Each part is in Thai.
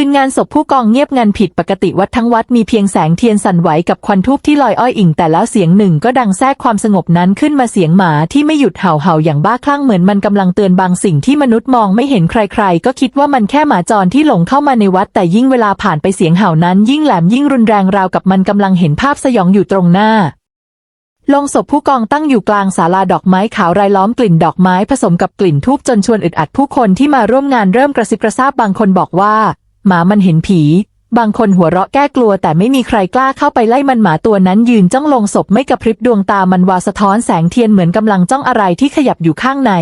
คืนงานศพผู้กองเงียบงันผิดปกติวัดทั้งวัดมีเพียงแสงเทียนสั่นไหวกับควันทูบที่ลอยอ้อยอิ่งแต่แล้วเสียงหนึ่งก็ดังแทรกความสงบนั้นขึ้นมาเสียงหมาที่ไม่หยุดเห่าเห่าอย่างบ้าคลั่งเหมือนมันกำลังเตือนบางสิ่งที่มนุษย์มองไม่เห็นใครๆ ก็คิดว่ามันแค่หมาจรที่หลงเข้ามาในวัดแต่ยิ่งเวลาผ่านไปเสียงเห่านั้น ยิ่งแหลมยิ่งรุนแรงราวกับมันกำลังเห็นภาพสยองอยู่ตรงหน้าลงศพผู้กองตั้งอยู่กลางศาลาดอกไม้ขาวรายล้อมกลิ่นดอกไม้ผสมกับกลิ่นทูบจนชวนอึดอัดผู้คนที่มาร่วมงานเริ่มกระซิบกระซาบบางคนบอกว่า หมามันเห็นผี บางคนหัวเราะแก้กลัวแต่ไม่มีใครกล้าเข้าไปไล่มันหมาตัวนั้นยืนจ้องลงศพไม่กระพริบดวงตามันวาวสะท้อนแสงเทียนเหมือนกำลังจ้องอะไรที่ขยับอยู่ข้างใน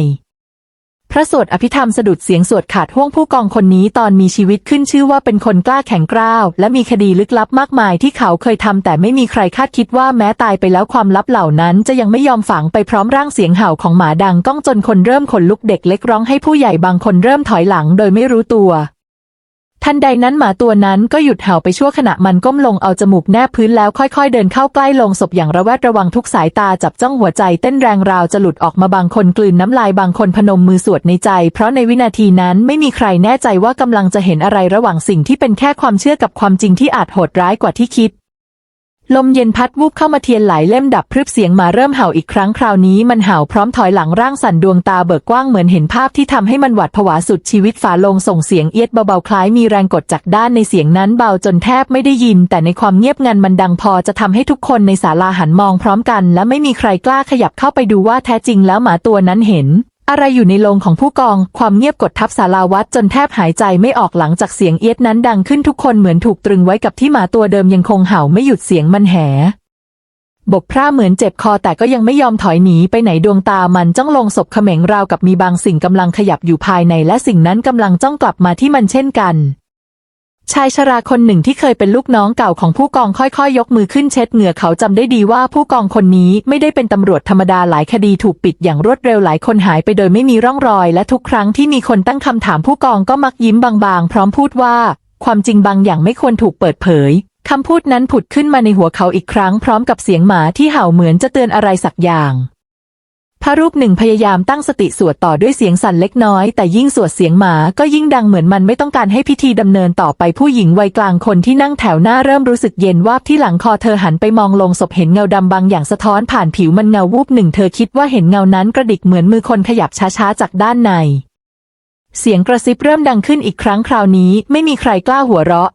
พระสวดอภิธรรมสะดุดเสียงสวดขาดห่วงผู้กองคนนี้ตอนมีชีวิตขึ้นชื่อว่าเป็นคนกล้าแข็งกร้าว และมีคดีลึกลับมากมายที่เขาเคยทำแต่ไม่มีใครคาดคิดว่าแม้ตายไปแล้วความลับเหล่านั้น จะยังไม่ยอมฝังไปพร้อมร่างเสียงเห่าของหมาดังก้องจนคนเริ่มขนลุกเด็กเล็กร้องให้ผู้ใหญ่บางคนเริ่มถอยหลังโดยไม่รู้ตัว ทันใดนั้นหมาตัวนั้นก็หยุดเห่าไปชั่วขณะมันก้มลงเอาจมูกแนบพื้นแล้วค่อยๆ เดินเข้าใกล้ลงศพอย่างระแวดระวังทุกสายตาจับจ้องหัวใจเต้นแรงราวจะหลุดออกมาบางคนกลืนน้ำลายบางคนพนมมือสวดในใจ เพราะในวินาทีนั้นไม่มีใครแน่ใจว่ากำลังจะเห็นอะไรระหว่างสิ่งที่เป็นแค่ความเชื่อกับความจริงที่อาจโหดร้ายกว่าที่คิด ลมเย็นพัดวูบเข้ามาเทียนไหลเล่มดับพรึบเสียงหมาเริ่มเห่าอีกครั้งคราวนี้มันเห่าพร้อมถอยหลังร่างสั่นดวงตาเบิกกว้างเหมือนเห็นภาพที่ทำให้มันหวาดผวาสุดชีวิตฝาลงส่งเสียงเอียดเบาๆคล้ายมีแรงกดจากด้านในเสียงนั้นเบาจนแทบไม่ได้ยิน แต่ในความเงียบงันมันดังพอจะทำให้ทุกคนในศาลาหันมองพร้อมกัน และไม่มีใครกล้าขยับเข้าไปดูว่าแท้จริงแล้วหมาตัวนั้นเห็น อะไรอยู่ในโรงของผู้กอง ความเงียบกดทับศาลาวัดจนแทบหายใจไม่ออกหลังจากเสียงเอียดนั้นดังขึ้นทุกคนเหมือนถูกตรึงไว้กับที่หมาตัวเดิมยังคงเห่าไม่หยุดเสียงมันแหบกพร่าเหมือนเจ็บคอแต่ก็ยังไม่ยอมถอยหนีไปไหนดวงตามันจ้องลงศพเขม็งราวกับมีบางสิ่งกำลังขยับอยู่ภายในและสิ่งนั้นกำลังจ้องกลับมาที่มันเช่นกัน ชายชราคนหนึ่งที่เคยเป็นลูกน้องเก่าของผู้กองค่อยๆ ยกมือขึ้นเช็ดเหงื่อเขาจำได้ดีว่าผู้กองคนนี้ไม่ได้เป็นตำรวจธรรมดาหลายคดีถูกปิดอย่างรวดเร็วหลายคนหายไปโดยไม่มีร่องรอย และทุกครั้งที่มีคนตั้งคำถามผู้กองก็มักยิ้มบางๆ พร้อมพูดว่า ความจริงบางอย่างไม่ควรถูกเปิดเผยคำพูดนั้นผุดขึ้นมาในหัวเขาอีกครั้งพร้อมกับเสียงหมาที่เห่าเหมือนจะเตือนอะไรสักอย่าง ระรูปหนึ่งพยายามตั้งสติสวดต่อด้วยเสียงสั่นเล็กน้อย แต่ยิ่งสวดเสียงหมาก็ยิ่งดังเหมือนมันไม่ต้องการให้พิธีดำเนินต่อไปผู้หญิงวัยกลางคนที่นั่งแถวหน้าเริ่มรู้สึกเย็นวาบที่หลังคอเธอหันไปมองลงศพเห็นเงาดำบางอย่างสะท้อนผ่านผิวมันเงาวูบหนึ่งเธอคิดว่าเห็นเงานั้นกระดิกเหมือนมือคนขยับช้าๆจากด้านใน เสียงกระซิบเริ่มดังขึ้นอีกครั้งคราวนี้ไม่มีใครกล้าหัวเราะ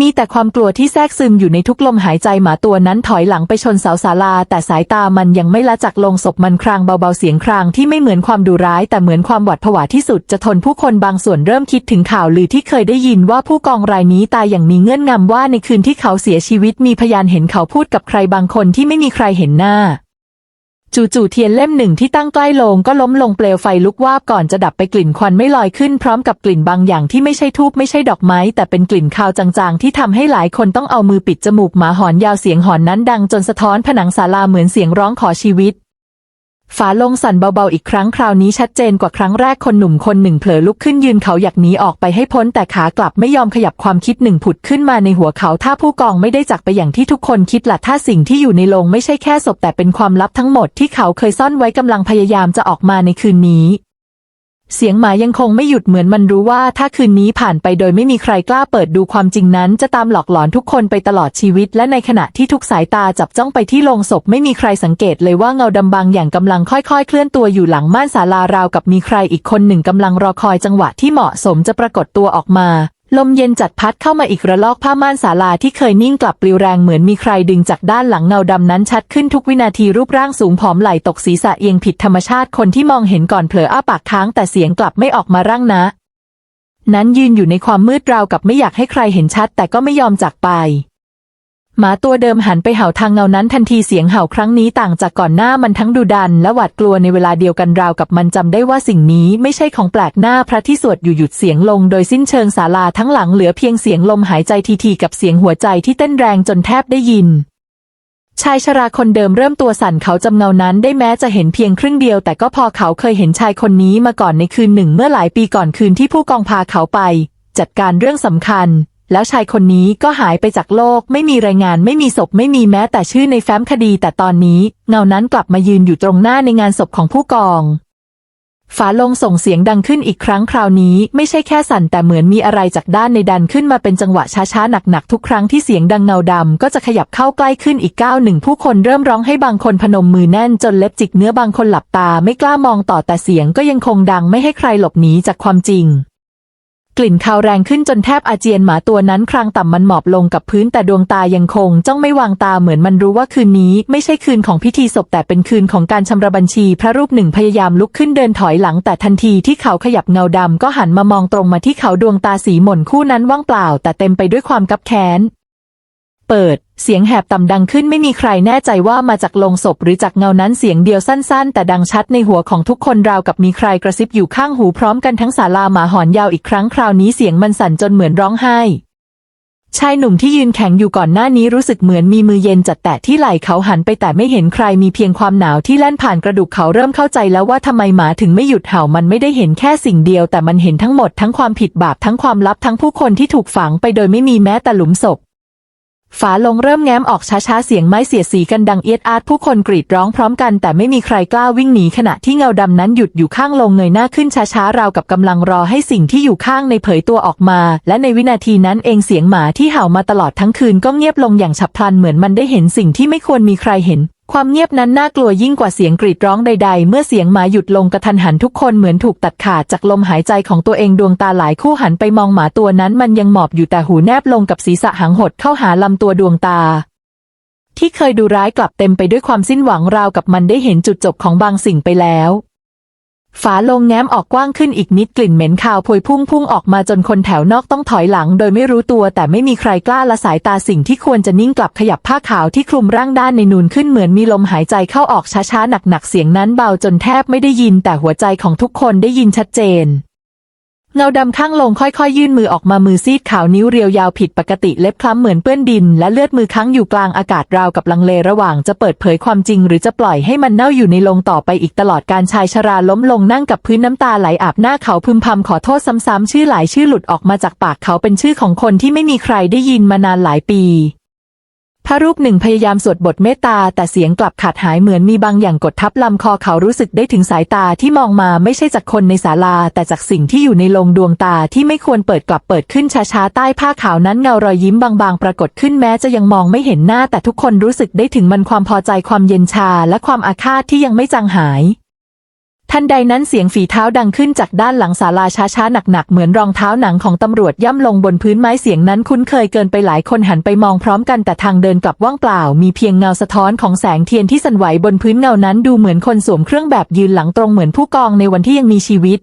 มีแต่ความกลัวที่แทรกซึมอยู่ในทุกลมหายใจหมาตัวนั้นถอยหลังไปชนเสาศาลา แต่สายตามันยังไม่ละจากลงศพมันครางเบาๆเสียงครางที่ไม่เหมือนความดุร้ายแต่เหมือนความหวาดผวาที่สุดจะทนผู้คนบางส่วนเริ่มคิดถึงข่าวลือที่เคยได้ยินว่าผู้กองรายนี้ตายอย่างมีเงื่อนงำว่าในคืนที่เขาเสียชีวิตมีพยานเห็นเขาพูดกับใครบางคนที่ไม่มีใครเห็นหน้า จู่ๆเทียนเล่มหนึ่งที่ตั้งใกล้โลงก็ล้มลงเปลวไฟลุกวาบก่อนจะดับไปกลิ่นควันไม่ลอยขึ้นพร้อมกับกลิ่นบางอย่างที่ไม่ใช่ทูบไม่ใช่ดอกไม้ แต่เป็นกลิ่นคาวจางๆ ที่ทำให้หลายคนต้องเอามือปิดจมูกหมาหอนยาวเสียงหอนนั้นดังจนสะท้อนผนังศาลาเหมือนเสียงร้องขอชีวิต ฝาโลงสั่นเบาๆอีกครั้งคราวนี้ชัดเจนกว่าครั้งแรกคนหนุ่มคนหนึ่งเผลอลุกขึ้นยืนเขาอยากหนีออกไปให้พ้นแต่ขากลับไม่ยอมขยับความคิดหนึ่งผุดขึ้นมาในหัวเขาถ้าผู้กองไม่ได้จากไปอย่างที่ทุกคนคิดละถ้าสิ่งที่อยู่ในโลงไม่ใช่แค่ศพแต่เป็นความลับทั้งหมดที่เขาเคยซ่อนไว้กำลังพยายามจะออกมาในคืนนี้ เสียงหมายังคงไม่หยุดเหมือนมันรู้ว่าถ้าคืนนี้ผ่านไปโดยไม่มีใครกล้าเปิดดูความจริงนั้น จะตามหลอกหลอนทุกคนไปตลอดชีวิต และในขณะที่ทุกสายตาจับจ้องไปที่โลงศพไม่มีใครสังเกตเลยว่าเงาดำบางอย่างกำลังค่อยๆ เคลื่อนตัวอยู่หลังม่านศาลาราวกับมีใครอีกคนหนึ่งกำลังรอคอยจังหวะที่เหมาะสมจะปรากฏตัวออกมา ลมเย็นจัดพัดเข้ามาอีกระลอกผ้าม่านศาลาที่เคยนิ่งกลับปลิวแรงเหมือนมีใครดึงจากด้านหลังเงาดำนั้นชัดขึ้นทุกวินาทีรูปร่างสูงผอมไหลตกศีรษะเอียงผิดธรรมชาติคนที่มองเห็นก่อนเผลออ้าปากค้างแต่เสียงกลับไม่ออกมาร่างนะ นั้นยืนอยู่ในความมืดราวกับไม่อยากให้ใครเห็นชัดแต่ก็ไม่ยอมจากไป หมาตัวเดิมหันไปเห่าทางเงานั้นทันทีเสียงเห่าครั้งนี้ต่างจากก่อนหน้ามันทั้งดุดัน และหวาดกลัวในเวลาเดียวกันราวกับมันจำได้ว่าสิ่งนี้ไม่ใช่ของแปลกหน้าพระที่สวดอยู่หยุดเสียงลงโดยสิ้นเชิงศาลาทั้งหลังเหลือเพียงเสียงลมหายใจทีๆกับเสียงหัวใจที่เต้นแรงจนแทบได้ยินชายชราคนเดิมเริ่มตัวสั่นเขาจำเงานั้นได้แม้จะเห็นเพียงครึ่งเดียวแต่ก็พอเขาเคยเห็นชายคนนี้มาก่อนในคืนหนึ่งเมื่อหลายปีก่อนคืนที่ผู้กองพาเขาไป จัดการเรื่องสำคัญ แล้วชายคนนี้ก็หายไปจากโลก ไม่มีรายงานไม่มีศพไม่มีแม้แต่ชื่อในแฟ้มคดี แต่ตอนนี้เงานั้นกลับมายืนอยู่ตรงหน้าในงานศพของผู้กองฝาลงส่งเสียงดังขึ้นอีกครั้งคราวนี้ไม่ใช่แค่สั่นแต่เหมือนมีอะไรจากด้านในดันขึ้นมาเป็นจังหวะช้าๆหนักๆทุกครั้งที่เสียงดังเงาดำก็จะขยับเข้าใกล้ขึ้นอีกก้าวหนึ่งผู้คนเริ่มร้องให้บางคนพนมมือแน่นจนเล็บจิกเนื้อบางคนหลับตาไม่กล้ามองต่อแต่เสียงก็ยังคงดังไม่ให้ใครหลบหนีจากความจริง กลิ่นคาวแรงขึ้นจนแทบอาเจียนหมาตัวนั้นครางต่ำมันหมอบลงกับพื้นแต่ดวงตายังคงจ้องไม่วางตาเหมือนมันรู้ว่าคืนนี้ ไม่ใช่คืนของพิธีศพแต่เป็นคืนของการชำระบัญชี พระรูปหนึ่งพยายามลุกขึ้นเดินถอยหลังแต่ทันทีที่เขาขยับเงาดำก็หันมามองตรงมาที่เขาดวงตาสีหม่นคู่นั้นว่างเปล่า แต่เต็มไปด้วยความกับแค้น เปิด เสียงแหบต่ำดังขึ้นไม่มีใครแน่ใจว่ามาจากโลงศพหรือจากเงานั้นเสียงเดียวสั้นๆ แต่ดังชัดในหัวของทุกคนราวกับมีใครกระซิบอยู่ข้างหูพร้อมกันทั้งศาลาหมาหอนยาวอีกครั้งคราวนี้เสียงมันสั่นจนเหมือนร้องไห้ชายหนุ่มที่ยืนแข็งอยู่ก่อนหน้านี้รู้สึกเหมือนมีมือเย็นจัดแตะที่ไหล่เขาหันไปแต่ไม่เห็นใครมีเพียงความหนาวที่แล่นผ่านกระดูกเขาเริ่มเข้าใจแล้วว่าทำไมหมาถึงไม่หยุดเห่ามันไม่ได้เห็นแค่สิ่งเดียวแต่มันเห็นทั้งหมดทั้งความผิดบาปทั้งความลับทั้งผู้คนที่ถูกฝังไปโดยไม่มีแม้แต่หลุมศพ ฝาลงเริ่มแง้มออกช้าๆ เสียงไม้เสียดสีกันดังเอียดอาดผู้คนกรีดร้องพร้อมกันแต่ไม่มีใครกล้าวิ่งหนีขณะที่เงาดำนั้นหยุดอยู่ข้างลงเงยหน้าขึ้นช้าๆ ราวกับกำลังรอให้สิ่งที่อยู่ข้างในเผยตัวออกมา และในวินาทีนั้นเองเสียงหมาที่เห่ามาตลอดทั้งคืนก็เงียบลงอย่างฉับพลันเหมือนมันได้เห็นสิ่งที่ไม่ควรมีใครเห็น ความเงียบนั้นน่ากลัวยิ่งกว่าเสียงกรีดร้องใดๆ เมื่อเสียงหมาหยุดลงกระทันหันทุกคนเหมือนถูกตัดขาดจากลมหายใจของตัวเองดวงตาหลายคู่หันไปมองหมาตัวนั้นมันยังหมอบอยู่แต่หูแนบลงกับศีรษะหางหดเข้าหาลำตัวดวงตา ที่เคยดูร้ายกลับเต็มไปด้วยความสิ้นหวังราวกับมันได้เห็นจุดจบของบางสิ่งไปแล้ว ฝาโลงแง้มออกกว้างขึ้นอีกนิดกลิ่นเหม็นคาวพวยพุ่งพุ่งออกมาจนคนแถวนอกต้องถอยหลัง โดยไม่รู้ตัวแต่ไม่มีใครกล้าละสายตาสิ่งที่ควรจะนิ่งกลับขยับผ้าขาวที่คลุมร่างด้านในนูนขึ้นเหมือนมีลมหายใจเข้าออกช้าๆหนักๆเสียงนั้นเบาจนแทบไม่ได้ยินแต่หัวใจของทุกคนได้ยินชัดเจน เงาดำข้างลงค่อยๆ ยื่นมือออกมามือซีดขาวนิ้วเรียวยาวผิดปกติเล็บคล้ำเหมือนเปื้อนดิน และเลือดมือค้างอยู่กลางอากาศราวกับลังเลระหว่างจะเปิดเผยความจริง หรือจะปล่อยให้มันเน่าอยู่ในลงต่อไปอีกตลอดการชายชราล้มลงนั่งกับพื้นน้ำตาไหลอาบหน้าเขาพึมพำขอโทษซ้ำๆชื่อหลายชื่อหลุดออกมาจากปากเขาเป็นชื่อของคนที่ไม่มีใครได้ยินมานานหลายปี พระรูปหนึ่งพยายามสวดบทเมตตาแต่เสียงกลับขาดหายเหมือนมีบางอย่างกดทับลำคอเขารู้สึกได้ถึงสายตาที่มองมาไม่ใช่จากคนในศาลา แต่จากสิ่งที่อยู่ในโลงดวงตาที่ไม่ควรเปิดกลับเปิดขึ้นช้าๆใต้ผ้าขาวนั้นเงารอยยิ้มบางๆ ปรากฏขึ้นแม้จะยังมองไม่เห็นหน้าแต่ทุกคนรู้สึกได้ถึงมันความพอใจความเย็นชาและความอาฆาตที่ยังไม่จางหาย ทันใดนั้นเสียงฝีเท้าดังขึ้นจากด้านหลังศาลาช้าๆหนักๆเหมือนรองเท้าหนังของตำรวจย่ำลงบนพื้นไม้เสียงนั้นคุ้นเคยเกินไปหลายคนหันไปมองพร้อมกันแต่ทางเดินกลับว่างเปล่า มีเพียงเงาสะท้อนของแสงเทียนที่สั่นไหวบนพื้นเงานั้นดูเหมือนคนสวมเครื่องแบบยืนหลังตรงเหมือนผู้กองในวันที่ยังมีชีวิต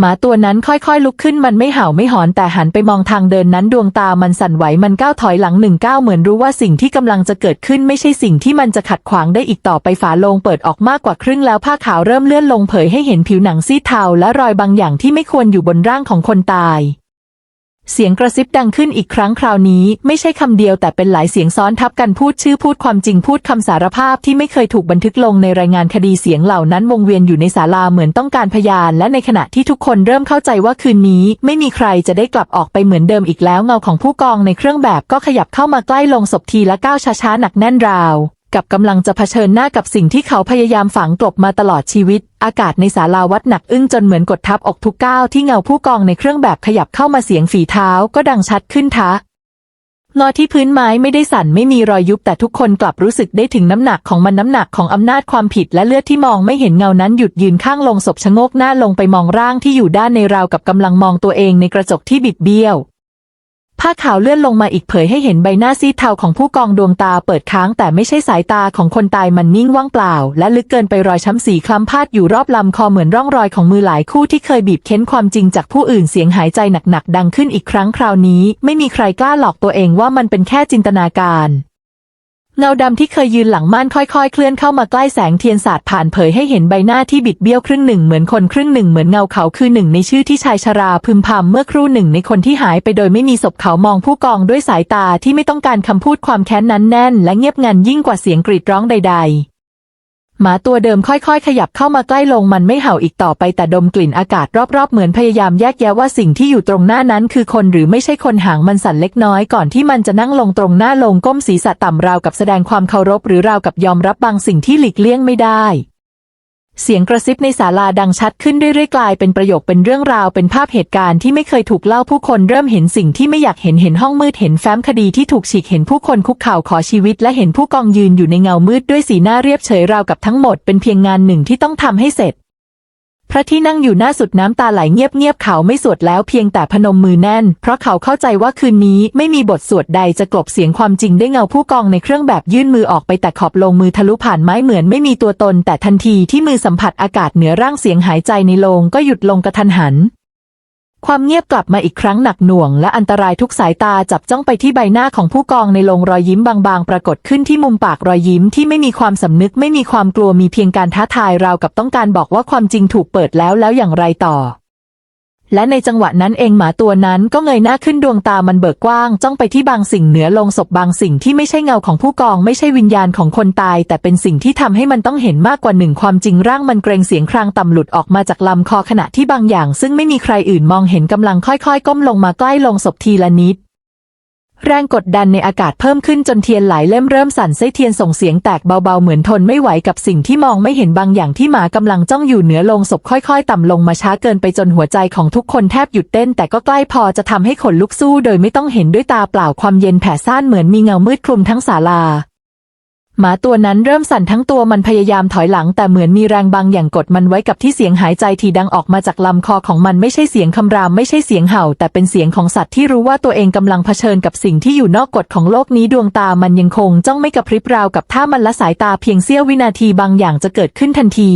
หมาตัวนั้นค่อยๆลุกขึ้นมันไม่เห่าไม่หอนแต่หันไปมองทางเดินนั้นดวงตามันสั่นไหวมันก้าวถอยหลังหนึ่งก้าวเหมือนรู้ว่าสิ่งที่กำลังจะเกิดขึ้นไม่ใช่สิ่งที่มันจะขัดขวางได้อีกต่อไปฝาโลงเปิดออกมากกว่าครึ่งแล้วผ้าขาวเริ่มเลื่อนลงเผยให้เห็นผิวหนังซีดเทาและรอยบางอย่างที่ไม่ควรอยู่บนร่างของคนตาย เสียงกระซิบดังขึ้นอีกครั้งคราวนี้ไม่ใช่คำเดียวแต่เป็นหลายเสียงซ้อนทับกันพูดชื่อพูดความจริงพูดคำสารภาพที่ไม่เคยถูกบันทึกลงในรายงานคดีเสียงเหล่านั้นวงเวียนอยู่ในศาลาเหมือนต้องการพยาน และในขณะที่ทุกคนเริ่มเข้าใจว่าคืนนี้ ไม่มีใครจะได้กลับออกไปเหมือนเดิมอีกแล้วเงาของผู้กองในเครื่องแบบก็ขยับเข้ามาใกล้ลงศพทีละก้าวช้าๆหนักแน่นราว กับกำลังจะเผชิญหน้ากับสิ่งที่เขาพยายามฝังกลบมาตลอดชีวิต อากาศในศาลาวัดหนักอึ้งจนเหมือนกดทับอกทุกก้าวที่เงาผู้กองในเครื่องแบบขยับเข้ามาเสียงฝีเท้าก็ดังชัดขึ้นทะงอที่พื้นไม้ไม่ได้สั่นไม่มีรอยยุบแต่ทุกคนกลับรู้สึกได้ถึงน้ำหนักของมันน้ำหนักของอำนาจความผิดและเลือดที่มองไม่เห็นเงานั้นหยุดยืนข้างลงศพชะโงกหน้าลงไปมองร่างที่อยู่ด้านในราวกับกำลังมองตัวเองในกระจกที่บิดเบี้ยว ผ้าขาวเลื่อนลงมาอีกเผยให้เห็นใบหน้าซีดเทาของผู้กองดวงตาเปิดค้างแต่ไม่ใช่สายตาของคนตายมันนิ่งว่างเปล่า และลึกเกินไปรอยช้ำสีคล้ำพาดอยู่รอบลำคอเหมือนร่องรอยของมือหลายคู่ที่เคยบีบเค้นความจริงจากผู้อื่นเสียงหายใจหนักๆดังขึ้นอีกครั้งคราวนี้ ไม่มีใครกล้าหลอกตัวเองว่ามันเป็นแค่จินตนาการ เงาดำที่เคยยืนหลังม่านค่อยๆ เคลื่อนเข้ามาใกล้แสงเทียนสาดผ่านเผยให้เห็นใบหน้าที่บิดเบี้ยวครึ่งหนึ่งเหมือนคนครึ่งหนึ่งเหมือนเงาเขาคือหนึ่งในชื่อที่ชายชราพึมพำเมื่อครู่หนึ่งในคนที่หายไปโดยไม่มีศพเขามองผู้กองด้วยสายตาที่ไม่ต้องการคำพูดความแค้นนั้นแน่น และเงียบงันยิ่งกว่าเสียงกรีดร้องใด ๆ หมาตัวเดิมค่อยๆ ขยับเข้ามาใกล้ลงมันไม่เห่าอีกต่อไปแต่ดมกลิ่นอากาศรอบๆ เหมือนพยายามแยกแยะว่าสิ่งที่อยู่ตรงหน้านั้นคือคนหรือไม่ใช่คนหางมันสั่นเล็กน้อยก่อนที่มันจะนั่งลงตรงหน้าลงก้มศีรษะต่ำราวกับแสดงความเคารพหรือราวกับยอมรับบางสิ่งที่หลีกเลี่ยงไม่ได้ เสียงกระซิบในศาลาดังชัดขึ้นเรื่อยๆกลายเป็นประโยคเป็นเรื่องราวเป็นภาพเหตุการณ์ที่ไม่เคยถูกเล่าผู้คนเริ่มเห็นสิ่งที่ไม่อยากเห็นเห็นห้องมืดเห็นแฟ้มคดีที่ถูกฉีกเห็นผู้คนคุกเข่าขอชีวิต และเห็นผู้กองยืนอยู่ในเงามืดด้วยสีหน้าเรียบเฉยราวกับทั้งหมดเป็นเพียงงานหนึ่งที่ต้องทำให้เสร็จ พระที่นั่งอยู่หน้าสุดน้ำตาไหลเงียบๆเขาไม่สวดแล้วเพียงแต่พนมมือแน่น เพราะเขาเข้าใจว่าคืนนี้ไม่มีบทสวดใดจะกลบเสียงความจริงได้เงาผู้กองในเครื่องแบบยื่นมือออกไปแต่ขอบลงมือทะลุผ่านไม้เหมือนไม่มีตัวตน แต่ทันทีที่มือสัมผัสอากาศเหนือร่างเสียงหายใจในโลงก็หยุดลงกระทันหัน ความเงียบกลับมาอีกครั้งหนักหน่วงและอันตรายทุกสายตาจับจ้องไปที่ใบหน้าของผู้กองในลงรอยยิ้มบางๆ ปรากฏขึ้นที่มุมปากรอยยิ้มที่ไม่มีความสำนึกไม่มีความกลัวมีเพียงการท้าทายราวกับต้องการบอกว่าความจริงถูกเปิดแล้วแล้วอย่างไรต่อ และในจังหวะนั้นเองหมาตัวนั้นก็เงยหน้าขึ้นดวงตามันเบิกกว้าง จ้องไปที่บางสิ่งเหนือลงศพบางสิ่งที่ไม่ใช่เงาของผู้กองไม่ใช่วิญญาณของคนตาย แต่เป็นสิ่งที่ทำให้มันต้องเห็นมากกว่าหนึ่งความจริงร่างมันเกรงเสียงครางต่ำหลุดออกมาจากลำคอขณะที่บางอย่าง ซึ่งไม่มีใครอื่นมองเห็นกำลังค่อยๆ ก้มลงมาใกล้ลงศพทีละนิด แรงกดดันในอากาศเพิ่มขึ้นจนเทียนหลายเล่มเริ่มสั่นไส้เทียนส่งเสียงแตกเบาๆเหมือนทนไม่ไหวกับสิ่งที่มองไม่เห็นบางอย่างที่หมากำลังจ้องอยู่เหนือลงศพค่อยๆ ต่ำลงมาช้าเกินไปจนหัวใจของทุกคนแทบหยุดเต้น แต่ก็ใกล้พอจะทำให้ขนลุกสู้โดยไม่ต้องเห็นด้วยตาเปล่าความเย็นแผ่ซ่านเหมือนมีเงามืดคลุมทั้งศาลา หมาตัวนั้นเริ่มสั่นทั้งตัวมันพยายามถอยหลังแต่เหมือนมีแรงบางอย่างกดมันไว้กับที่เสียงหายใจที่ดังออกมาจากลำคอของมันไม่ใช่เสียงคำรามไม่ใช่เสียงเห่า แต่เป็นเสียงของสัตว์ที่รู้ว่าตัวเองกำลังเผชิญกับสิ่งที่อยู่นอกกฎของโลกนี้ดวงตามันยังคงจ้องไม่กระพริบราวกับถ้ามันละสายตาเพียงเสี้ยววินาทีบางอย่างจะเกิดขึ้นทันที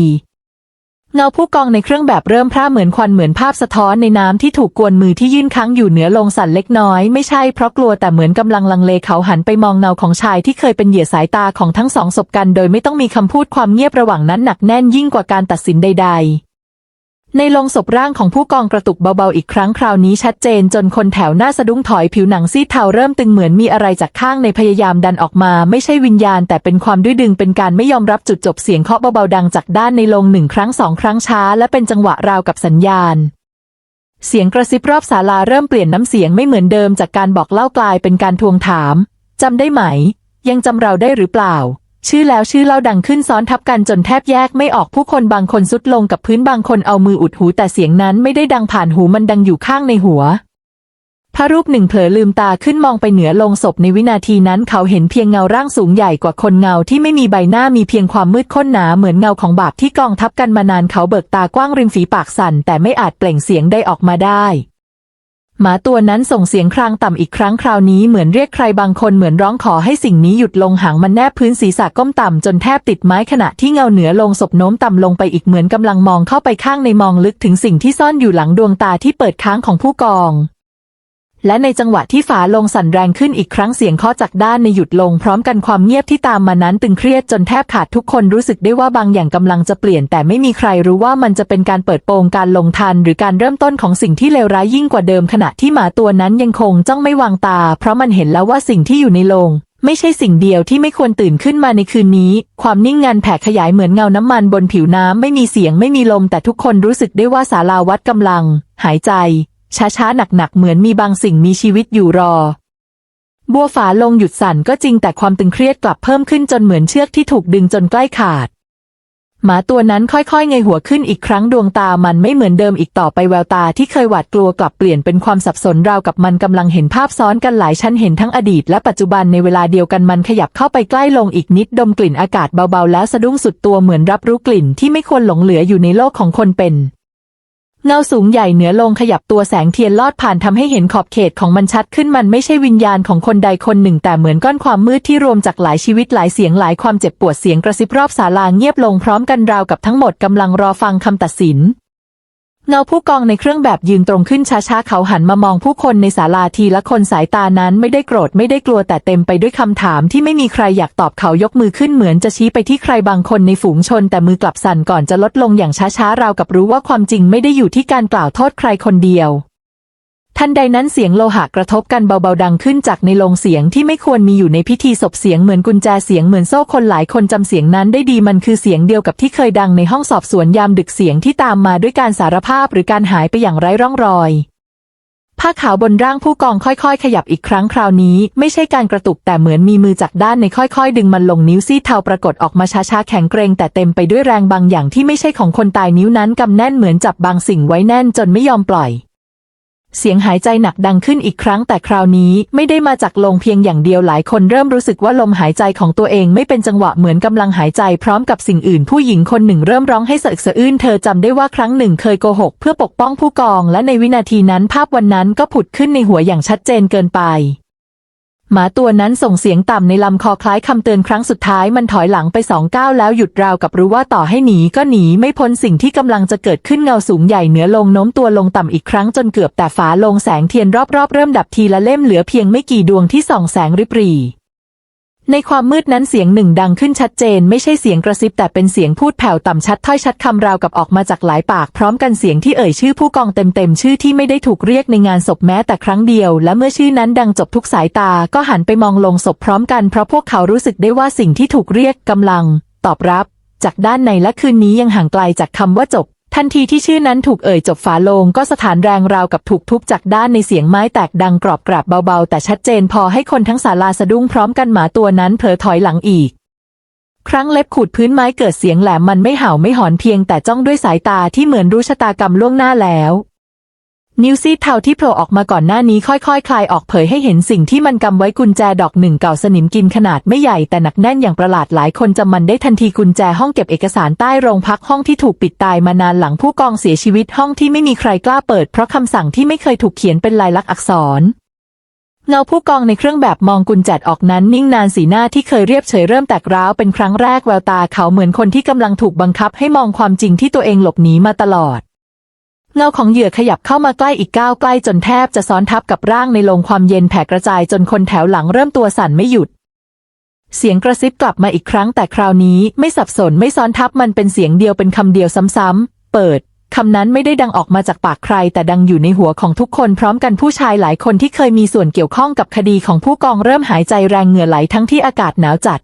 เงาผู้กองในเครื่องแบบเริ่มพร่าเหมือนควันเหมือนภาพสะท้อนในน้ำที่ถูกกวนมือที่ยื่นค้างอยู่เหนือลงสั่นเล็กน้อย ไม่ใช่เพราะกลัวแต่เหมือนกำลังลังเลเขาหันไปมองเงาของชายที่เคยเป็นเหยื่อสายตาของทั้งสองศพกัน โดยไม่ต้องมีคำพูดความเงียบระหว่างนั้นหนักแน่นยิ่งกว่าการตัดสินใด ๆ ในลงศพร่างของผู้กองกระตุกเบาๆอีกครั้งคราวนี้ชัดเจนจนคนแถวหน้าสะดุ้งถอยผิวหนังซีดเทาเริ่มตึงเหมือนมีอะไรจากข้างในพยายามดันออกมา ไม่ใช่วิญญาณ แต่เป็นความดื้อดึงเป็นการไม่ยอมรับจุดจบเสียงเคาะเบาๆดังจากด้านในโรงหนึ่งครั้งสองครั้งช้า และเป็นจังหวะราวกับสัญญาณ เสียงกระซิบรอบศาลาเริ่มเปลี่ยนน้ำเสียงไม่เหมือนเดิมจากการบอกเล่ากลายเป็นการทวงถามจำได้ไหม ยังจำเราได้หรือเปล่า ชื่อแล้วชื่อเล่าดังขึ้นซ้อนทับกันจนแทบแยกไม่ออกผู้คนบางคนสุดลงกับพื้นบางคนเอามืออุดหูแต่เสียงนั้นไม่ได้ดังผ่านหูมันดังอยู่ข้างในหัว พระรูปหนึ่งเผลอลืมตาขึ้นมองไปเหนือลงศพในวินาทีนั้นเขาเห็นเพียงเงาร่างสูงใหญ่กว่าคนเงาที่ไม่มีใบหน้ามีเพียงความมืดข้นหนาเหมือนเงาของบาปที่กองทับกันมานานเขาเบิกตากว้างริมฝีปากสั่นแต่ไม่อาจเปล่งเสียงใดออกมาได้ หมาตัวนั้นส่งเสียงครางต่ำอีกครั้งคราวนี้เหมือนเรียกใครบางคนเหมือนร้องขอให้สิ่งนี้หยุดลงหางมันแนบพื้นศีรษะก้มต่ำจนแทบติดไม้ขณะที่เงาเหนือลงศพโน้มต่ำลงไปอีกเหมือนกำลังมองเข้าไปข้างในมองลึกถึงสิ่งที่ซ่อนอยู่หลังดวงตาที่เปิดค้างของผู้กอง และในจังหวะที่ฝาลงสั่นแรงขึ้นอีกครั้งเสียงเคาะจากด้านในหยุดลงพร้อมกันความเงียบที่ตามมานั้นตึงเครียดจนแทบขาดทุกคนรู้สึกได้ว่าบางอย่างกำลังจะเปลี่ยน แต่ไม่มีใครรู้ว่ามันจะเป็นการเปิดโปงการลงทัน หรือการเริ่มต้นของสิ่งที่เลวร้ายยิ่งกว่าเดิมขณะที่หมาตัวนั้นยังคงจ้องไม่วางตา เพราะมันเห็นแล้วว่าสิ่งที่อยู่ในโลงไม่ใช่สิ่งเดียวที่ไม่ควรตื่นขึ้นมาในคืนนี้ ความนิ่งงันแผ่ขยายเหมือนเงาน้ำมันบนผิวน้ำไม่มีเสียงไม่มีลมแต่ทุกคนรู้สึกได้ว่าศาลาวัดกำลัง หายใจ ช้าๆ หนักๆ เหมือนมีบางสิ่งมีชีวิตอยู่รอ บัวฝาลงหยุดสั่นก็จริงแต่ความตึงเครียดกลับเพิ่มขึ้นจนเหมือนเชือกที่ถูกดึงจนใกล้ขาด หมาตัวนั้นค่อยๆเงยหัวขึ้นอีกครั้งดวงตามันไม่เหมือนเดิมอีกต่อไปแววตาที่เคยหวาดกลัวกลับเปลี่ยนเป็นความสับสนราวกับมันกำลังเห็นภาพซ้อนกันหลายชั้นเห็นทั้งอดีตและปัจจุบันในเวลาเดียวกันมันขยับเข้าไปใกล้ลงอีกนิดดมกลิ่นอากาศเบาๆแล้วสะดุ้งสุดตัวเหมือนรับรู้กลิ่นที่ไม่ควรหลงเหลืออยู่ในโลกของคนเป็น เงาสูงใหญ่เหนือลงขยับตัวแสงเทียนลอดผ่านทำให้เห็นขอบเขตของมันชัดขึ้นมันไม่ใช่วิญญาณของคนใดคนหนึ่ง แต่เหมือนก้อนความมืดที่รวมจากหลายชีวิตหลายเสียงหลายความเจ็บปวดเสียงกระซิบรอบศาลาเงียบลงพร้อมกันราวกับทั้งหมดกำลังรอฟังคำตัดสิน เงาผู้กองในเครื่องแบบยืนตรงขึ้นช้าๆเขาหันมามองผู้คนในศาลาทีละคนสายตานั้นไม่ได้โกรธไม่ได้กลัวแต่เต็มไปด้วยคำถามที่ไม่มีใครอยากตอบเขายกมือขึ้นเหมือนจะชี้ไปที่ใครบางคนในฝูงชนแต่มือกลับสั่นก่อนจะลดลงอย่างช้าๆราวกับรู้ว่าความจริงไม่ได้อยู่ที่การกล่าวโทษใครคนเดียว ทันใดนั้นเสียงโลหะกระทบกันเบาๆดังขึ้นจากในโรงเสียงที่ไม่ควรมีอยู่ในพิธีศพเสียงเหมือนกุญแจเสียงเหมือนโซ่คนหลายคนจำเสียงนั้นได้ดีมันคือเสียงเดียวกับที่เคยดังในห้องสอบสวนยามดึกเสียงที่ตามมาด้วยการสารภาพหรือการหายไปอย่างไร้ร่องรอยผ้าขาวบนร่างผู้กองค่อยๆ ขยับอีกครั้งคราวนี้ ไม่ใช่การกระตุกแต่เหมือนมีมือจากด้านในค่อยๆ ดึงมันลงนิ้วซี่เทาปรากฏออกมาช้าๆแข็งเกรงแต่เต็มไปด้วยแรงบางอย่างที่ไม่ใช่ของคนตายนิ้วนั้นกำแน่นเหมือนจับบางสิ่งไว้แน่นจนไม่ยอมปล่อย เสียงหายใจหนักดังขึ้นอีกครั้งแต่คราวนี้ไม่ได้มาจากลงเพียงอย่างเดียวหลายคนเริ่มรู้สึกว่าลมหายใจของตัวเองไม่เป็นจังหวะเหมือนกำลังหายใจพร้อมกับสิ่งอื่นผู้หญิงคนหนึ่งเริ่มร้องให้สะอึกสะอื้นเธอจำได้ว่าครั้งหนึ่งเคยโกหกเพื่อปกป้องผู้กองและในวินาทีนั้นภาพวันนั้นก็ผุดขึ้นในหัวอย่างชัดเจนเกินไป หมาตัวนั้นส่งเสียงต่ำในลำคอคล้ายคำเตือนครั้งสุดท้ายมันถอยหลังไปสองก้าวแล้วหยุดราวกับรู้ว่าต่อให้หนีก็หนีไม่พ้นสิ่งที่กำลังจะเกิดขึ้นเงาสูงใหญ่เหนือลงโน้มตัวลงต่ำอีกครั้งจนเกือบแต่ฝาลงแสงเทียนรอบๆเริ่มดับทีละเล่มเหลือเพียงไม่กี่ดวงที่ส่องแสงริบหรี่ ในความมืดนั้นเสียงหนึ่งดังขึ้นชัดเจน ไม่ใช่เสียงกระซิบแต่เป็นเสียงพูดแผ่วต่ำชัดถ้อยชัดคำราวกับออกมาจากหลายปากพร้อมกันเสียงที่เอ่ยชื่อผู้กองเต็มๆชื่อที่ไม่ได้ถูกเรียกในงานศพแม้แต่ครั้งเดียว และเมื่อชื่อนั้นดังจบทุกสายตาก็หันไปมองลงศพพร้อมกันเพราะพวกเขารู้สึกได้ว่าสิ่งที่ถูกเรียกกำลัง ตอบรับ จากด้านในและคืนนี้ยังห่างไกลจากคำว่าจบ ทันทีที่ชื่อนั้นถูกเอ่ยจบฝาโลงก็สถานแรงราวกับถูกทุบจากด้านในเสียงไม้แตกดังกรอบกราบเบาๆ แต่ชัดเจนพอให้คนทั้งศาลาสะดุ้งพร้อมกันหมาตัวนั้นเผลอถอยหลังอีก ครั้งเล็บขูดพื้นไม้เกิดเสียงแหลมมันไม่เห่าไม่หอนเพียงแต่จ้องด้วยสายตาที่เหมือนรู้ชะตากรรมล่วงหน้าแล้ว นิ้วซีดเทาที่โผล่ออกมาก่อนหน้านี้ค่อยๆคคลายออกเผยให้เห็นสิ่งที่มันกำไว้กุญแจดอกหนึ่งเก่าสนิมกินขนาดไม่ใหญ่แต่หนักแน่นอย่างประหลาดหลายคนจำมันได้ทันทีกุญแจห้องเก็บเอกสารใต้โรงพักห้องที่ถูกปิดตายมานานหลังผู้กองเสียชีวิตห้องที่ไม่มีใครกล้าเปิดเพราะคำสั่งที่ไม่เคยถูกเขียนเป็นลายลักษณ์อักษรเงาผู้กองในเครื่องแบบมองกุญแจออกนั้นนิ่งนานสีหน้าที่เคยเรียบเฉยเริ่มแตกร้าวเป็นครั้งแรกแววตาเขาเหมือนคนที่กำลังถูกบังคับให้มองความจริงที่ตัวเองหลบหนีมาตลอด เงาของเหยื่อขยับเข้ามาใกล้อีกก้าวใกล้จนแทบจะซ้อนทับกับร่างในโรงความเย็นแผ่กระจายจนคนแถวหลังเริ่มตัวสั่นไม่หยุด เสียงกระซิบกลับมาอีกครั้งแต่คราวนี้ไม่สับสนไม่ซ้อนทับมันเป็นเสียงเดียวเป็นคำเดียวซ้ำๆ เปิดคำนั้นไม่ได้ดังออกมาจากปากใคร แต่ดังอยู่ในหัวของทุกคนพร้อมกันผู้ชายหลายคนที่เคยมีส่วนเกี่ยวข้องกับคดีของผู้กองเริ่มหายใจแรงเหงื่อไหลทั้งที่อากาศหนาวจัด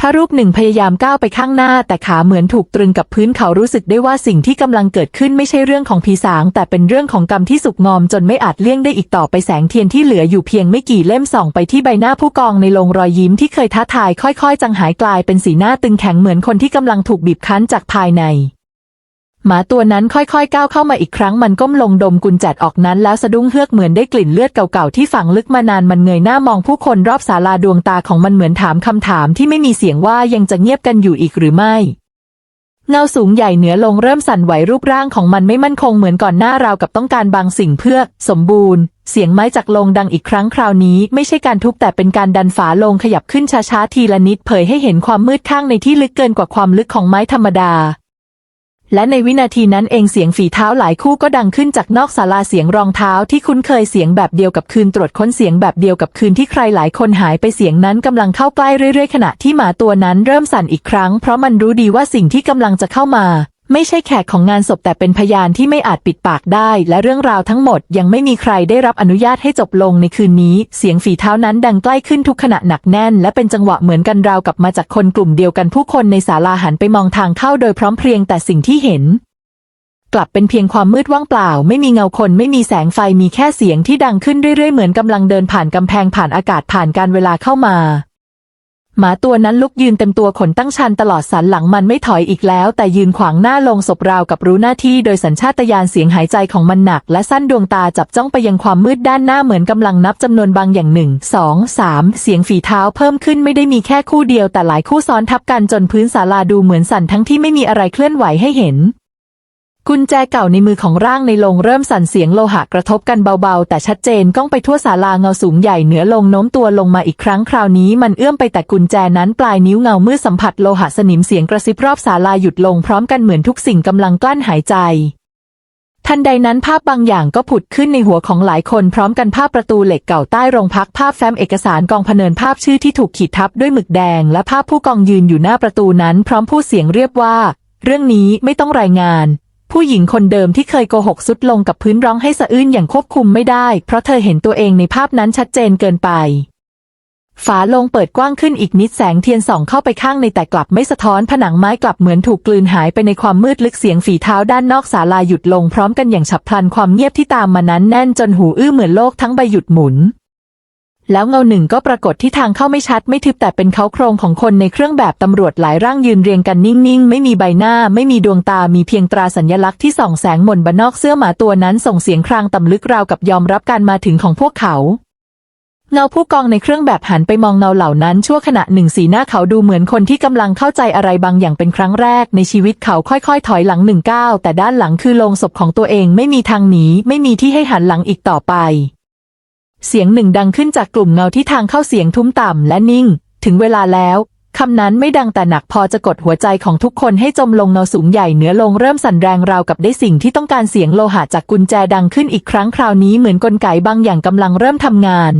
พระรูปหนึ่งพยายามก้าวไปข้างหน้า แต่ขาเหมือนถูกตรึงกับพื้นเขารู้สึกได้ว่าสิ่งที่กำลังเกิดขึ้นไม่ใช่เรื่องของผีสาง แต่เป็นเรื่องของกรรมที่สุกงอมจนไม่อาจเลี่ยงได้อีกต่อไปแสงเทียนที่เหลืออยู่เพียงไม่กี่เล่มส่องไปที่ใบหน้าผู้กองในโรงรอยยิ้มที่เคยท้าทายค่อยๆ จังหายกลายเป็นสีหน้าตึงแข็งเหมือนคนที่กำลังถูกบีบคั้นจากภายใน หมาตัวนั้นค่อยๆก้าวเข้ามาอีกครั้งมันก้มลงดมกุญแจออกนั้นแล้วสะดุ้งเฮือกเหมือนได้กลิ่นเลือดเก่าๆที่ฝังลึกมานานมันเงยหน้ามองผู้คนรอบศาลาดวงตาของมันเหมือนถามคำถามที่ไม่มีเสียงว่ายังจะเงียบกันอยู่อีกหรือไม่เงาสูงใหญ่เหนือลงเริ่มสั่นไหวรูปร่างของมันไม่มั่นคงเหมือนก่อนหน้าราวกับต้องการบางสิ่งเพื่อ สมบูรณ์ เสียงไม้จากลงดังอีกครั้งคราวนี้ ไม่ใช่การทุบแต่เป็นการดันฝาลงขยับขึ้นช้าๆทีละนิดเผยให้เห็นความมืดข้างในที่ลึกเกินกว่าความลึกของไม้ธรรมดา และในวินาทีนั้นเองเสียงฝีเท้าหลายคู่ก็ดังขึ้นจากนอกศาลาเสียงรองเท้าที่คุ้นเคยเสียงแบบเดียวกับคืนตรวจค้นเสียงแบบเดียวกับคืนที่ใครหลายคนหายไปเสียงนั้นกำลังเข้าใกล้เรื่อยๆขณะที่หมาตัวนั้นเริ่มสั่นอีกครั้งเพราะมันรู้ดีว่าสิ่งที่กำลังจะเข้ามา ไม่ใช่แขกของงานศพแต่เป็นพยานที่ไม่อาจปิดปากได้ และเรื่องราวทั้งหมดยังไม่มีใครได้รับอนุญาตให้จบลงในคืนนี้ เสียงฝีเท้านั้นดังใกล้ขึ้นทุกขณะหนักแน่น และเป็นจังหวะเหมือนกันราวกับมาจากคนกลุ่มเดียวกันผู้คนในศาลาหันไปมองทางเข้าโดยพร้อมเพรียงแต่สิ่งที่เห็น กลับเป็นเพียงความมืดว่างเปล่า ไม่มีเงาคนไม่มีแสงไฟมีแค่เสียงที่ดังขึ้นเรื่อยๆเหมือนกำลังเดินผ่านกำแพงผ่านอากาศผ่านการเวลาเข้ามา หมาตัวนั้นลุกยืนเต็มตัวขนตั้งชันตลอดสันหลังมันไม่ถอยอีกแล้ว แต่ยืนขวางหน้าลงศพราวกับรู้หน้าที่โดยสัญชาตญาณเสียงหายใจของมันหนัก และสั้นดวงตาจับจ้องไปยังความมืดด้านหน้าเหมือนกำลังนับจำนวนบางอย่างหนึ่งสองสามเสียงฝีเท้าเพิ่มขึ้นไม่ได้มีแค่คู่เดียวแต่หลายคู่ซ้อนทับกันจนพื้นศาลาดูเหมือนสั่นทั้งที่ไม่มีอะไรเคลื่อนไหวให้เห็น กุญแจเก่าในมือของร่างในโลงเริ่มสั่นเสียงโลหะกระทบกันเบาๆ แต่ชัดเจนก้องไปทั่วศาลาเงาสูงใหญ่เหนือลงโน้มตัวลงมาอีกครั้งคราวนี้มันเอื้อมไปแต่กุญแจนั้นปลายนิ้วเงาเมื่อสัมผัสโลหะสนิมเสียงกระซิบรอบศาลาหยุดลงพร้อมกันเหมือนทุกสิ่งกำลังกลั้นหายใจทันใดนั้นภาพบางอย่างก็ผุดขึ้นในหัวของหลายคนพร้อมกันภาพประตูเหล็กเก่าใต้โรงพักภาพแฟ้มเอกสารกองพเนินภาพชื่อที่ถูกขีดทับด้วยหมึกแดง และภาพผู้กองยืนอยู่หน้าประตูนั้น พร้อมพูดเสียงเรียบว่า เรื่องนี้ไม่ต้องรายงาน ผู้หญิงคนเดิมที่เคยโกหกสุดลงกับพื้นร้องให้สะอื้นอย่างควบคุมไม่ได้ เพราะเธอเห็นตัวเองในภาพนั้นชัดเจนเกินไป ฝาลงเปิดกว้างขึ้นอีกนิดแสงเทียนส่องเข้าไปข้างในแต่กลับไม่สะท้อนผนังไม้กลับเหมือนถูกกลืนหายไปในความมืดลึกเสียงฝีเท้าด้านนอกศาลาหยุดลงพร้อมกันอย่างฉับพลันความเงียบที่ตามมานั้นแน่นจนหูอื้อเหมือนโลกทั้งใบหยุดหมุน แล้วเงาหนึ่งก็ปรากฏที่ทางเข้าไม่ชัดไม่ทึบแต่เป็นเขาโครงของคนในเครื่องแบบตำรวจหลายร่างยืนเรียงกันนิ่งๆ ไม่มีใบหน้า ไม่มีดวงตามีเพียงตราสัญลักษณ์ที่ส่องแสงหม่นบนนอกเสื้อหมาตัวนั้นส่งเสียงครางต่ำลึกราวกับยอมรับการมาถึงของพวกเขา เงาผู้กองในเครื่องแบบหันไปมองเงาเหล่านั้น ชั่วขณะหนึ่งสีหน้าเขาดูเหมือนคนที่กำลังเข้าใจอะไรบางอย่างเป็นครั้งแรก ในชีวิตเขาค่อยๆ ถอยหลังหนึ่งก้าวแต่ด้านหลังคือโลงศพของตัวเองไม่มีทางหนีไม่มีที่ให้หันหลังอีกต่อไป เสียงหนึ่งดังขึ้นจากกลุ่มเงาที่ทางเข้าเสียงทุ้มต่ำและนิ่ง ถึงเวลาแล้วคำนั้นไม่ดังแต่หนักพอจะกดหัวใจของทุกคนให้จมลงเงาสูงใหญ่เหนือลงเริ่มสั่นแรงราวกับได้สิ่งที่ต้องการเสียงโลหะจากกุญแจดังขึ้นอีกครั้งคราวนี้เหมือนกลไกบางอย่างกำลังเริ่มทำงาน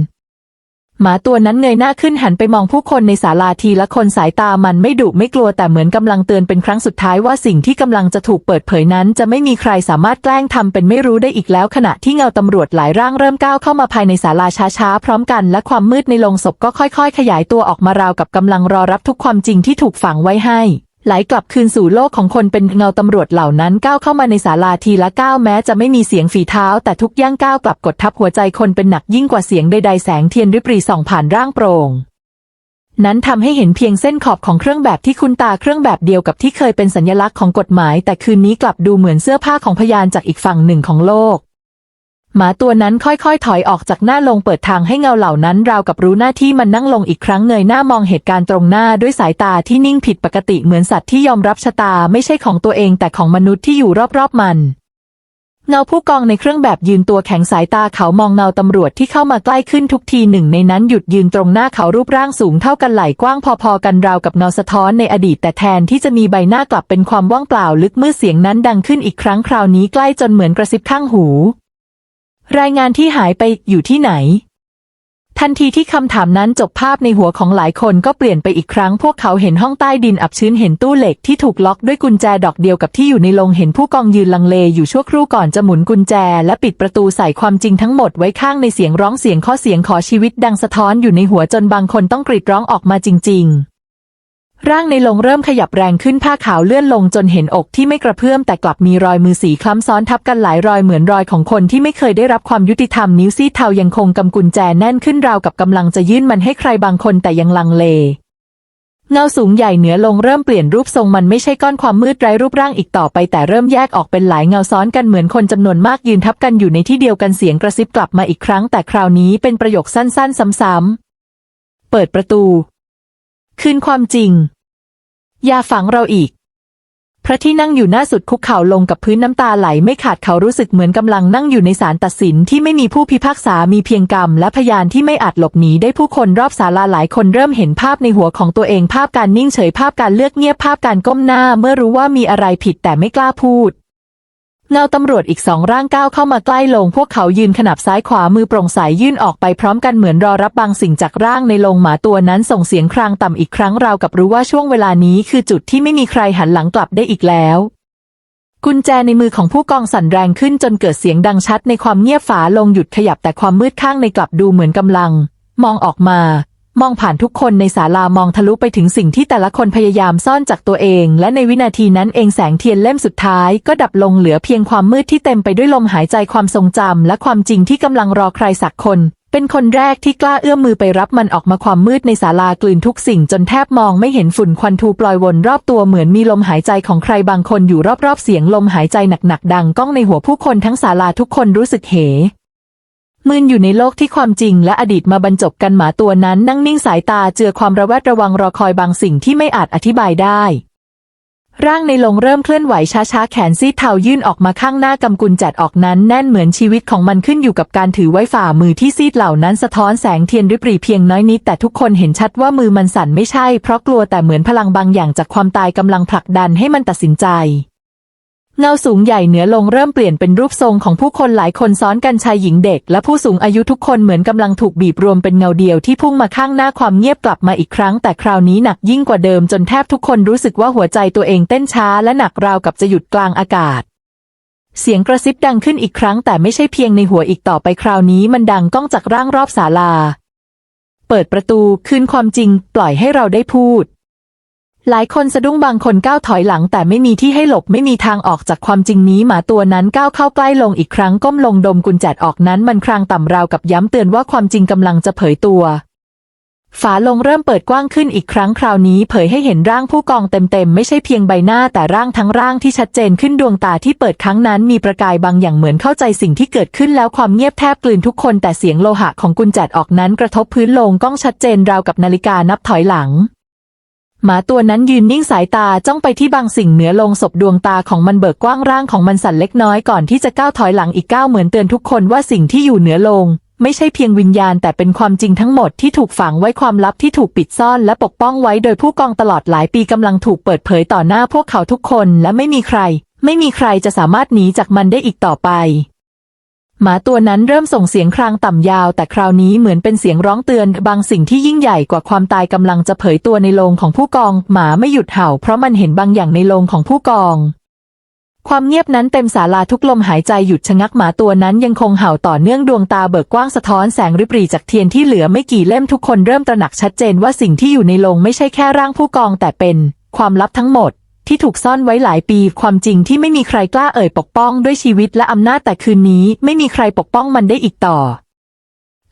หมาตัวนั้นเงยหน้าขึ้นหันไปมองผู้คนในศาลาทีละคนสายตามันไม่ดุไม่กลัวแต่เหมือนกำลังเตือนเป็นครั้งสุดท้ายว่าสิ่งที่กำลังจะถูกเปิดเผยนั้น จะไม่มีใครสามารถแกล้งทำเป็นไม่รู้ได้อีกแล้วขณะที่เงาตำรวจหลายร่างเริ่มก้าวเข้ามาภายในศาลาช้าๆ พร้อมกันและความมืดในโรงศพก็ค่อยๆ ขยายตัวออกมาราวกับกำลังรอรับทุกความจริงที่ถูกฝังไว้ให้ ไหลกลับคืนสู่โลกของคนเป็นเงาตำรวจเหล่านั้นก้าวเข้ามาในศาลาทีละก้าวแม้จะไม่มีเสียงฝีเท้า แต่ทุกย่างก้าวกลับกดทับหัวใจคนเป็นหนักยิ่งกว่าเสียงใดๆแสงเทียนริบรีส่องผ่านร่างโปร่งนั้นทำให้เห็นเพียงเส้นขอบของเครื่องแบบที่คุ้นตาเครื่องแบบเดียวกับที่เคยเป็นสัญลักษณ์ของกฎหมาย แต่คืนนี้กลับดูเหมือนเสื้อผ้าของพยานจากอีกฝั่งหนึ่งของโลก หมาตัวนั้นค่อยๆ ถอยออกจากหน้าลงเปิดทางให้เงาเหล่านั้นราวกับรู้หน้าที่มันนั่งลงอีกครั้งเงยหน้ามองเหตุการณ์ตรงหน้าด้วยสายตาที่นิ่งผิดปกติเหมือนสัตว์ที่ยอมรับชะตาไม่ใช่ของตัวเองแต่ของมนุษย์ที่อยู่รอบๆมัน เงาผู้กองในเครื่องแบบยืนตัวแข็งสายตาเขามองเงาตำรวจที่เข้ามาใกล้ขึ้นทุกทีหนึ่งในนั้นหยุดยืนตรงหน้าเขารูปร่างสูงเท่ากันไหล่กว้างพอๆกันราวกับเงาสะท้อนในอดีตแต่แทนที่จะมีใบหน้ากลับเป็นความว่างเปล่าลึกมืดเสียงนั้นดังขึ้นอีกครั้งคราวนี้ใกล้จนเหมือนกระซิบข้างหู รายงานที่หายไปอยู่ที่ไหน ทันทีที่คำถามนั้นจบภาพในหัวของหลายคนก็เปลี่ยนไปอีกครั้ง พวกเขาเห็นห้องใต้ดินอับชื้นเห็นตู้เหล็กที่ถูกล็อกด้วยกุญแจดอกเดียวกับที่อยู่ในโรงเห็นผู้กองยืนลังเลอยู่ชั่วครู่ก่อนจะหมุนกุญแจ และปิดประตูใส่ความจริงทั้งหมดไว้ข้างในเสียงร้องเสียงข้อเสียงขอชีวิตดังสะท้อนอยู่ในหัวจนบางคนต้องกรีดร้องออกมาจริง ๆ ร่างในโรงเริ่มขยับแรงขึ้นผ้าขาวเลื่อนลงจนเห็นอกที่ไม่กระเพื่อมแต่กลับมีรอยมือสีคล้ำซ้อนทับกันหลายรอยเหมือนรอยของคนที่ไม่เคยได้รับความยุติธรรมนิ้วซี่เทายังคงกำกุญแจแน่นขึ้นราวกับกำลังจะยื่นมันให้ใครบางคนแต่ยังลังเลเงาสูงใหญ่เหนือลงเริ่มเปลี่ยนรูปทรงมันไม่ใช่ก้อนความมืดไร้รูปร่างอีกต่อไปแต่เริ่มแยกออกเป็นหลายเงาซ้อนกันเหมือนคนจำนวนมากยืนทับกันอยู่ในที่เดียวกันเสียงกระซิบกลับมาอีกครั้งแต่คราวนี้เป็นประโยคสั้นๆ ซ้ำๆเปิดประตู คืนความจริง อย่าฝังเราอีก พระที่นั่งอยู่หน้าสุดคุกเข่าลงกับพื้นน้ำตาไหลไม่ขาดเขารู้สึกเหมือนกำลังนั่งอยู่ในศาลตัดสินที่ไม่มีผู้พิพากษามีเพียงกรรม และพยานที่ไม่อาจหลบหนีได้ผู้คนรอบศาลาหลายคนเริ่มเห็นภาพในหัวของตัวเองภาพการนิ่งเฉยภาพการเลือกเงียบภาพการก้มหน้า เมื่อรู้ว่ามีอะไรผิดแต่ไม่กล้าพูด เงาตำรวจอีกสองร่างก้าวเข้ามาใกล้ลง พวกเขายืนขนับซ้ายขวามือโปร่งใสยยื่นออกไปพร้อมกันเหมือนรอรับบางสิ่งจากร่างในโรงหมาตัวนั้นส่งเสียงครางต่ำอีกครั้งราวกับรู้ว่าช่วงเวลานี้คือจุดที่ไม่มีใครหันหลังกลับได้อีกแล้วกุญแจในมือของผู้กองสั่นแรงขึ้นจนเกิดเสียงดังชัดในความเงียบฝาลงหยุดขยับแต่ความมืดข้างในกลับดูเหมือนกำลัง มองออกมา มองผ่านทุกคนในศาลามองทะลุไปถึงสิ่งที่แต่ละคนพยายามซ่อนจากตัวเอง และในวินาทีนั้นเองแสงเทียนเล่มสุดท้ายก็ดับลงเหลือเพียงความมืดที่เต็มไปด้วยลมหายใจความทรงจำและความจริงที่กำลังรอใครสักคน เป็นคนแรกที่กล้าเอื้อมมือไปรับมันออกมาความมืดในศาลากลืนทุกสิ่งจนแทบมองไม่เห็นฝุ่นควันทูปลอยวนรอบตัวเหมือนมีลมหายใจของใครบางคนอยู่รอบๆเสียงลมหายใจหนักๆดังก้องในหัวผู้คนทั้งศาลาทุกคนรู้สึกเห มืนอยู่ในโลกที่ความจริงและอดีตมาบรรจบกันหมาตัวนั้นนั่งนิ่งสายตาเจือความระแวดระวังรอคอยบางสิ่งที่ไม่อาจอธิบายได้ ร่างในลงเริ่มเคลื่อนไหวช้าๆ แขนซีดเทายื่นออกมาข้างหน้ากำกุญแจดออกนั้นแน่นเหมือนชีวิตของมันขึ้นอยู่กับการถือไว้ฝ่ามือที่ซีดเหล่านั้นสะท้อนแสงเทียนริบหรี่เพียงน้อยนิดแต่ทุกคนเห็นชัดว่ามือมันสั่นไม่ใช่เพราะกลัวแต่เหมือนพลังบางอย่างจากความตายกำลังผลักดันให้มันตัดสินใจ เงาสูงใหญ่เหนือลงเริ่มเปลี่ยนเป็นรูปทรงของผู้คนหลายคนซ้อนกันชายหญิงเด็ก และผู้สูงอายุทุกคนเหมือนกำลังถูกบีบรวมเป็นเงาเดียวที่พุ่งมาข้างหน้าความเงียบกลับมาอีกครั้ง แต่คราวนี้หนักยิ่งกว่าเดิมจนแทบทุกคนรู้สึกว่าหัวใจตัวเองเต้นช้าและหนักราวกับจะหยุดกลางอากาศ เสียงกระซิบดังขึ้นอีกครั้ง แต่ไม่ใช่เพียงในหัวอีกต่อไปคราวนี้มันดังก้องจากร่างรอบศาลา เปิดประตูคืนความจริง ปล่อยให้เราได้พูด หลายคนสะดุ้งบางคนก้าวถอยหลังแต่ไม่มีที่ให้หลบไม่มีทางออกจากความจริงนี้หมาตัวนั้นก้าวเข้าใกล้ลงอีกครั้งก้มลงดมกุญแจออกนั้นมันครางต่ำราวกับย้ำเตือนว่าความจริงกำลังจะเผยตัว ฝาลงเริ่มเปิดกว้างขึ้นอีกครั้งคราวนี้เผยให้เห็นร่างผู้กองเต็มๆ ไม่ใช่เพียงใบหน้าแต่ร่างทั้งร่างที่ชัดเจนขึ้นดวงตาที่เปิดครั้งนั้นมีประกายบางอย่างเหมือนเข้าใจสิ่งที่เกิดขึ้นแล้วความเงียบแทบกลืนทุกคนแต่เสียงโลหะของกุญแจออกนั้นกระทบพื้นลงก้องชัดเจนราวกับนาฬิกานับถอยหลัง หมาตัวนั้นยืนนิ่งสายตาจ้องไปที่บางสิ่งเหนือลงศพดวงตาของมันเบิกกว้างร่างของมันสั่นเล็กน้อยก่อนที่จะก้าวถอยหลังอีกก้าวเหมือนเตือนทุกคนว่าสิ่งที่อยู่เหนือลง ไม่ใช่เพียงวิญญาณแต่เป็นความจริงทั้งหมดที่ถูกฝังไว้ความลับที่ถูกปิดซ่อนและปกป้องไว้โดยผู้กองตลอดหลายปีกำลังถูกเปิดเผยต่อหน้าพวกเขาทุกคนและไม่มีใคร ไม่มีใครจะสามารถหนีจากมันได้อีกต่อไป หมาตัวนั้นเริ่มส่งเสียงครางต่ำยาว แต่คราวนี้เหมือนเป็นเสียงร้องเตือน บางสิ่งที่ยิ่งใหญ่กว่าความตายกำลังจะเผยตัวในโลงของผู้กอง หมาไม่หยุดเห่า เพราะมันเห็นบางอย่างในโลงของผู้กอง ความเงียบนั้นเต็มศาลาทุกลมหายใจหยุดชะงักหมาตัวนั้นยังคงเห่าต่อเนื่องดวงตาเบิกกว้างสะท้อนแสงริบหรี่จากเทียนที่เหลือไม่กี่เล่มทุกคนเริ่มตระหนักชัดเจนว่าสิ่งที่อยู่ในโลงไม่ใช่แค่ร่างผู้กองแต่เป็น ความลับทั้งหมด ที่ถูกซ่อนไว้หลายปี ความจริงที่ไม่มีใครกล้าเอ่ยปกป้องด้วยชีวิตและอำนาจแต่คืนนี้ไม่มีใครปกป้องมันได้อีกต่อ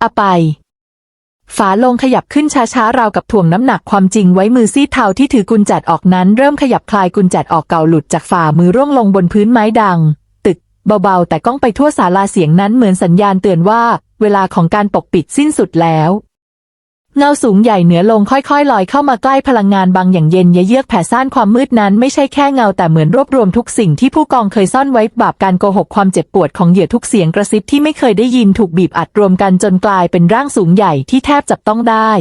อไป ฝาลงขยับขึ้นช้าๆ ราวกับถ่วงน้ำหนักความจริงไว้มือซีดเทาที่ถือกุญแจออกนั้น เริ่มขยับคลายกุญแจออกเก่าหลุดจากฝ่ามือร่วงลงบนพื้นไม้ดัง ตึก เบาๆ แต่ก้องไปทั่วศาลาเสียงนั้นเหมือนสัญญาณเตือนว่า เวลาของการปกปิดสิ้นสุดแล้ว เงาสูงใหญ่เหนือลงค่อยๆลอยเข้ามาใกล้พลังงานบางอย่างเย็นเยือกแผ่ซ่านความมืดนั้นไม่ใช่แค่เงาแต่เหมือนรวบรวมทุกสิ่งที่ผู้กองเคยซ่อนไว้บาปการโกหกความเจ็บปวดของเหยื่อทุกเสียงกระซิบที่ไม่เคยได้ยินถูกบีบอัดรวมกันจนกลายเป็นร่างสูงใหญ่ที่แทบจับต้องได้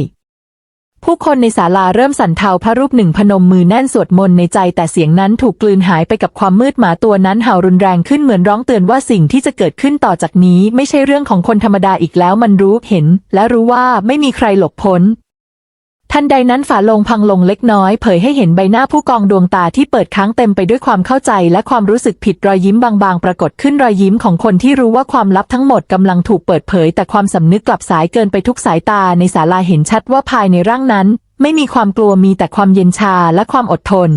ผู้คนในศาลาเริ่มสั่นเทาพระรูปหนึ่งพนมมือแน่นสวดมนต์ในใจแต่เสียงนั้นถูกกลืนหายไปกับความมืดหมาตัวนั้นเห่ารุนแรงขึ้นเหมือนร้องเตือนว่าสิ่งที่จะเกิดขึ้นต่อจากนี้ ไม่ใช่เรื่องของคนธรรมดาอีกแล้วมันรู้เห็น และรู้ว่าไม่มีใครหลบพ้น ทันใดนั้นฝาลงพังลงเล็กน้อย เผยให้เห็นใบหน้าผู้กองดวงตาที่เปิดค้างเต็มไปด้วยความเข้าใจและความรู้สึกผิดรอยยิ้มบางๆ ปรากฏขึ้นรอยยิ้มของคนที่รู้ว่าความลับทั้งหมดกำลังถูกเปิดเผย แต่ความสำนึกกลับสายเกินไปทุกสายตาในศาลาเห็นชัดว่าภายในร่างนั้น ไม่มีความกลัวมีแต่ความเย็นชาและความอดทน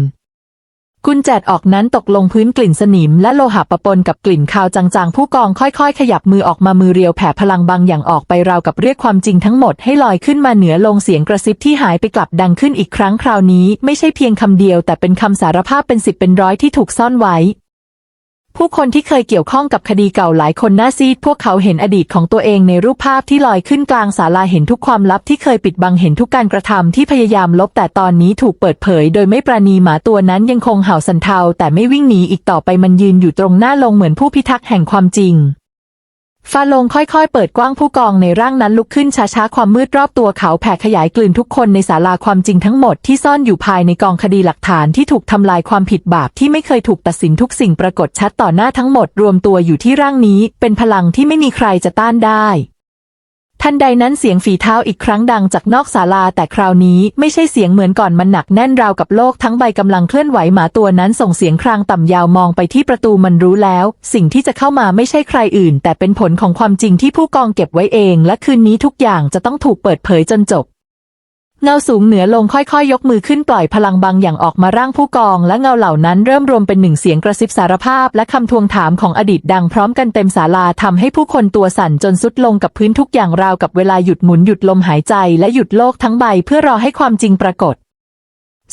กุญแจออกนั้นตกลงพื้นกลิ่นสนิมและโลหะปะปนกับกลิ่นคาวจางๆ ผู้กองค่อยๆ ขยับมือออกมามือเรียวแผ่พลังบางอย่างออกไปราวกับเรียกความจริงทั้งหมดให้ลอยขึ้นมาเหนือลงเสียงกระซิบที่หายไปกลับดังขึ้นอีกครั้งคราวนี้ ไม่ใช่เพียงคำเดียวแต่เป็นคำสารภาพเป็นสิบเป็นร้อยที่ถูกซ่อนไว้ ผู้คนที่เคยเกี่ยวข้องกับคดีเก่าหลายคนหน้าซีด พวกเขาเห็นอดีตของตัวเองในรูปภาพที่ลอยขึ้นกลางศาลาเห็นทุกความลับที่เคยปิดบังเห็นทุกการกระทำที่พยายามลบแต่ตอนนี้ถูกเปิดเผย โดยไม่ประนีหมาตัวนั้นยังคงเห่าสันเทาแต่ไม่วิ่งหนีอีกต่อไปมันยืนอยู่ตรงหน้าลงเหมือนผู้พิทักษ์แห่งความจริง ฟาโลงค่อยๆ เปิดกว้างผู้กองในร่างนั้นลุกขึ้นช้าๆ ความมืดรอบตัวเขาแผ่ขยายกลืนทุกคนในศาลาความจริงทั้งหมดที่ซ่อนอยู่ภายในกองคดีหลักฐานที่ถูกทำลายความผิดบาปที่ไม่เคยถูกตัดสินทุกสิ่งปรากฏชัดต่อหน้าทั้งหมดรวมตัวอยู่ที่ร่างนี้ เป็นพลังที่ไม่มีใครจะต้านได้ ทันใดนั้นเสียงฝีเท้าอีกครั้งดังจากนอกศาลาแต่คราวนี้ไม่ใช่เสียงเหมือนก่อนมันหนักแน่นราวกับโลกทั้งใบกำลังเคลื่อนไหวหมาตัวนั้นส่งเสียงครางต่ำยาวมองไปที่ประตูมันรู้แล้ว สิ่งที่จะเข้ามาไม่ใช่ใครอื่น แต่เป็นผลของความจริงที่ผู้กองเก็บไว้เอง และคืนนี้ทุกอย่างจะต้องถูกเปิดเผยจนจบ เงาสูงเหนือลงค่อยๆ ยกมือขึ้นปล่อยพลังบางอย่างออกมาร่างผู้กอง และเงาเหล่านั้นเริ่มรวมเป็นหนึ่งเสียงกระซิบสารภาพ และคำทวงถามของอดีตดังพร้อมกันเต็มศาลาทำให้ผู้คนตัวสั่นจนสุดลงกับพื้นทุกอย่างราวกับเวลาหยุดหมุนหยุดลมหายใจและหยุดโลกทั้งใบเพื่อรอให้ความจริงปรากฏ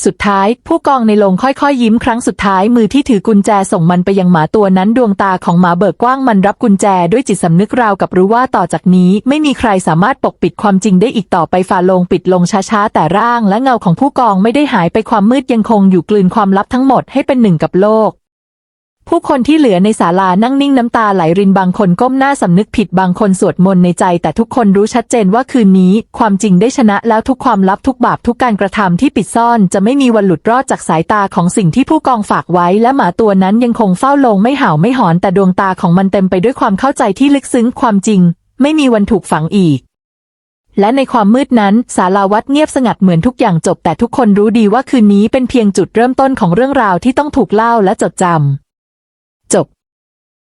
สุดท้าย ผู้กองในโรงค่อยๆยิ้มครั้งสุดท้ายมือที่ถือกุญแจส่งมันไปยังหมาตัวนั้นดวงตาของหมาเบิกกว้างมันรับกุญแจด้วยจิตสำนึกราวกับรู้ว่าต่อจากนี้ ไม่มีใครสามารถปกปิดความจริงได้อีกต่อไปฝ่าโลงปิดลงช้าๆ แต่ร่างและเงาของผู้กองไม่ได้หายไปความมืดยังคงอยู่กลืนความลับทั้งหมดให้เป็นหนึ่งกับโลก ผู้คนที่เหลือในศาลานั่งนิ่งน้ำตาไหลรินบางคนก้มหน้าสำนึกผิดบางคนสวดมนต์ในใจ แต่ทุกคนรู้ชัดเจนว่าคืนนี้ ความจริงได้ชนะแล้วทุกความลับทุกบาปทุกการกระทำที่ปิดซ่อน จะไม่มีวันหลุดรอดจากสายตาของสิ่งที่ผู้กองฝากไว้ และหมาตัวนั้นยังคงเฝ้าลงไม่เห่าไม่หอนแต่ดวงตาของมันเต็มไปด้วยความเข้าใจที่ลึกซึ้งความจริง ไม่มีวันถูกฝังอีกและในความมืดนั้นศาลาวัดเงียบสงัดเหมือนทุกอย่างจบ แต่ทุกคนรู้ดีว่าคืนนี้เป็นเพียงจุดเริ่มต้นของเรื่องราวที่ต้องถูกเล่าและจดจำ